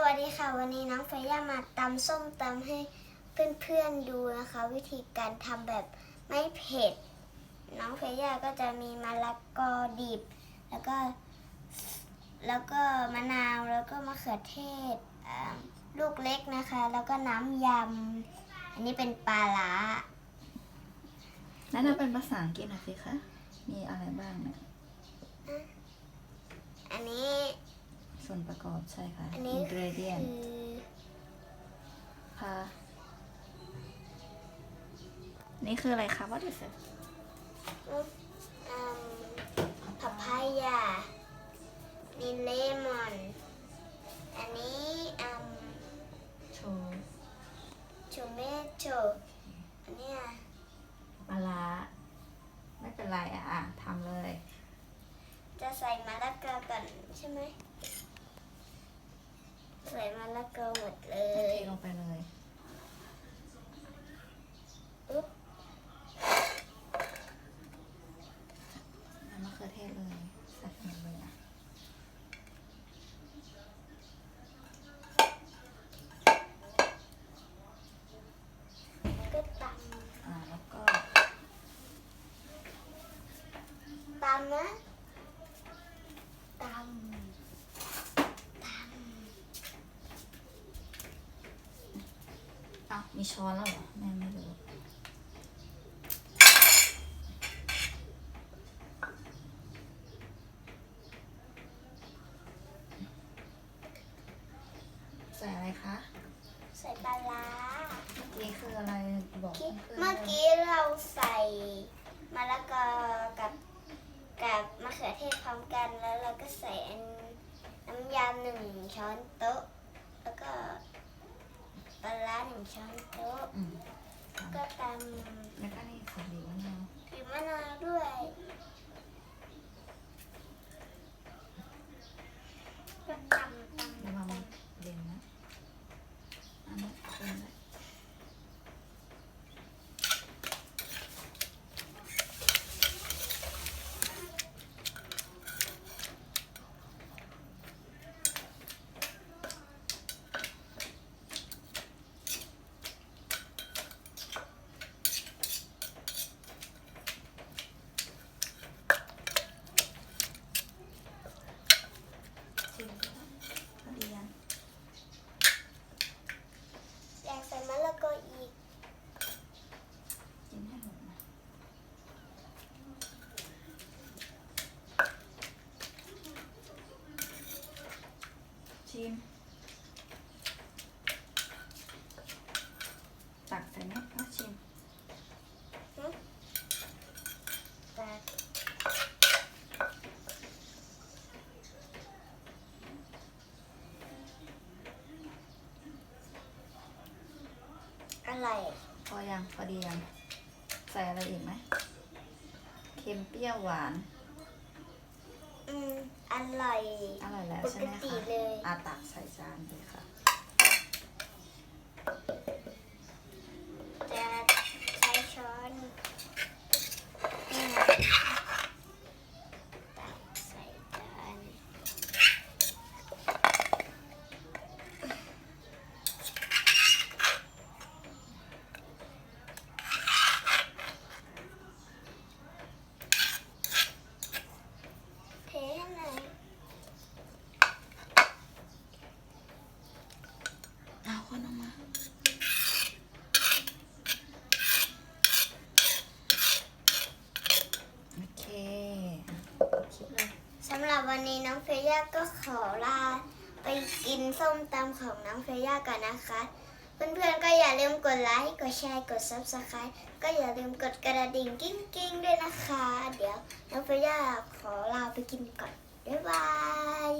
วัสดีค่ะ วันนี้น้องเฟย่ามาตำส้มตำให้เพื่อนๆดูนะคะ วิธีการทำแบบไม่เผ็ด น้องเฟย่าก็จะมีมะละกอดิบ แล้วก็ แล้วก็มะนาวแล้วก็มะเขือเทศอ่าลูกเล็กนะคะ แล้วก็น้ำยำ อันนี้เป็นปลาล้าแนะนำเป็นภาษาอังกฤษหน่อยสิคะมีอะไรบ้างเนี่ยอันนี้ ส่วนประกอบใช่ค่ะ อันนี้ ingredient คือค่ะนี่คืออะไรคะ what is it อืมพัพ ใส่มะละกอหมดเลเทย ลงไปเลยอุ๊บ น้ำมะเขือเทศเลยใส่หมดเลยอะก็ตอ่าแล้วก็ำตำนะตำต อ้าว มีช้อนแล้วเหรอ แม่ไม่รู้ใส่อะไรคะำใส่ปลาร้าเมื่อกี้คืออะไรบอกคิดพื่นๆเมื่อกี้เราใส่มะละกอกับกับมะเขือเทศพร้อมกันแล้วเราก็ใส่อันน้ำยาหนึ่งช้อนโต๊ะแล้วก็ ปลาร้าหนึ่งช้อนโต๊ะอืมก็ตแล้วก็นี่ใส่บีบมะนาวำบีบมะนาวด้วยก็ตำตำ ระวัง ต มันเด่นนะ อันนี้เป็นอะไร ชิมดูนะพอดียังำอยากใส่มะละกออีก กินให้หมดนะชิม ตักใส่ไหมแล้วชิมแต่อะไรพอยังพอดียังใส่อะไรอีกไหมเค็มเปรี้ยวหวาน อืม อร่อยอร่อย แล้วใช่ไหมปกติคะเลย อาตักใส่จานเลยค่ะจะใช้ช้อนอืมตักใส่จาน เทให้หน่อย เอาคนออกมา โอเคคิดเลยสำหรับวันนี้น้องเฟย่าก็ขอลาไปกินส้มตำของน้องเฟย่าก่อนนะคะ เพื่อนๆก็อย่าลืมกดไลค์กดแชร์กด subscribe ก็อย่าลืมกดกระดิ่งกิ้งๆด้วยนะคะ เดี๋ยวน้องเฟย่าขอลาไปกินก่อน บ๊ายบาย